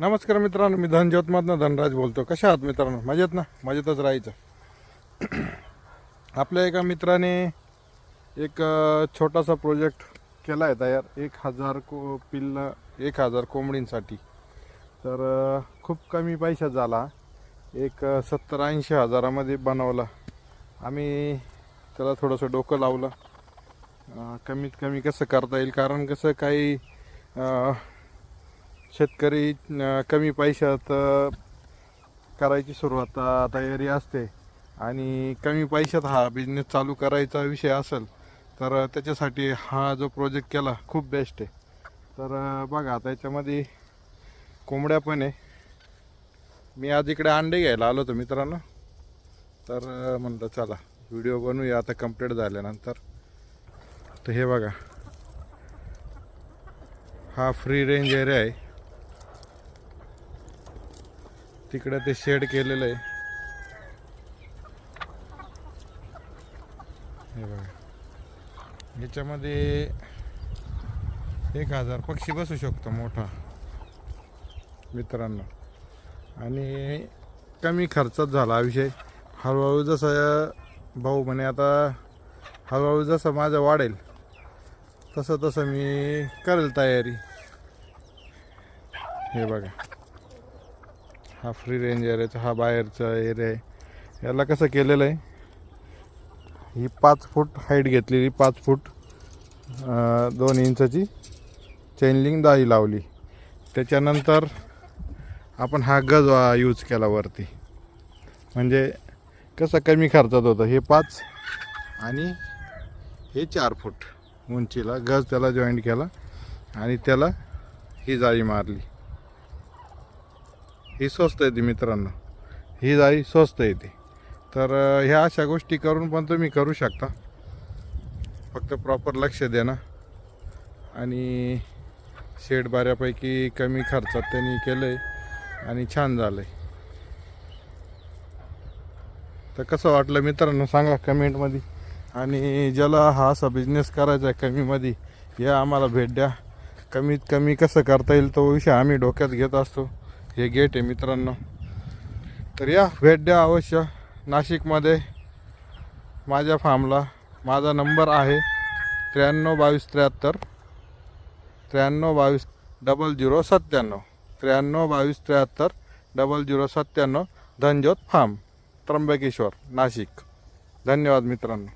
नमस्कार मित्रांनो मी धनज्योतमधनं धनराज बोलतो. कशा आहात मित्रांनो? मजेत ना? मजेतच राहायचं. आपल्या एका मित्राने एक छोटासा प्रोजेक्ट केला आहे तयार. एक हजार को पिल्ल एक हजार कोंबडींसाठी. तर खूप कमी पैशात झाला. एक सत्तर ऐंशी हजारामध्ये बनवला. आम्ही त्याला थोडंसं डोकं लावलं. कमीत कमी कसं करता येईल? कारण कसं काही शेतकरी कमी पैशात करायची सुरुवात तयारी असते. आणि कमी पैशात हा बिझनेस चालू करायचा विषय असेल तर त्याच्यासाठी हा जो प्रोजेक्ट केला खूप बेस्ट आहे. तर बघा आता याच्यामध्ये कोंबड्या पण आहे. मी आज इकडे अंडे घ्यायला आलो होतो मित्रांनो. तर म्हणलं चला व्हिडिओ बनवूया आता कंप्लीट झाल्यानंतर. तर हे बघा. हा फ्री रेंज एरिया आहे. तिकडे ते शेड केलेलं आहे. हे बघा. याच्यामध्ये एक हजार पक्षी बसू शकतो मोठा. मित्रांनो. आणि कमी खर्चात झाला हा विषय हळूहळू जसं भाऊ म्हणे आता हळूहळू जसं माझं वाढेल तसं तसं मी करेल तयारी. हे बघा. हा फ्री रेंज एरियाचा हा बाहेरचा एरिया आहे. याला कसं केलेलं आहे? ही पाच फूट हाईट घेतलेली पाच फूट दोन इंचाची चेनलिंग दाही लावली. त्याच्यानंतर आपण हा गज यूज केला वरती. म्हणजे कसं कमी खर्चात होतं हे पाच आणि हे चार फूट उंचीला गज त्याला जॉईंट केला आणि त्याला ही जाळी मारली. ही स्वस्त येते मित्रांनो. ही जाळी स्वस्त येते तर ह्या अशा गोष्टी करून पण तुम्ही करू शकता. फक्त प्रॉपर लक्ष देणं आणि शेड बऱ्यापैकी कमी खर्चात त्यांनी केलं आहे आणि छान झालं आहे तर कसं वाटलं मित्रांनो सांगा कमेंटमध्ये आणि ज्याला हा असा बिझनेस करायचा आहे कमीमध्ये या आम्हाला भेट द्या. कमीत कमी कसं करता येईल तो विषय आम्ही डोक्यात घेत असतो. हे गेट आहे मित्रांनो. तर या भेट द्या अवश्य नाशिकमध्ये माझ्या फार्मला माझा नंबर आहे त्र्याण्णव बावीस त्र्याहत्तर त्र्याण्णव बावीस डबल झिरो सत्त्याण्णव त्र्याण्णव बावीस त्र्याहत्तर डबल झिरो सत्त्याण्णव धनज्योत फार्म त्र्यंबकेश्वर नाशिक. धन्यवाद मित्रांनो.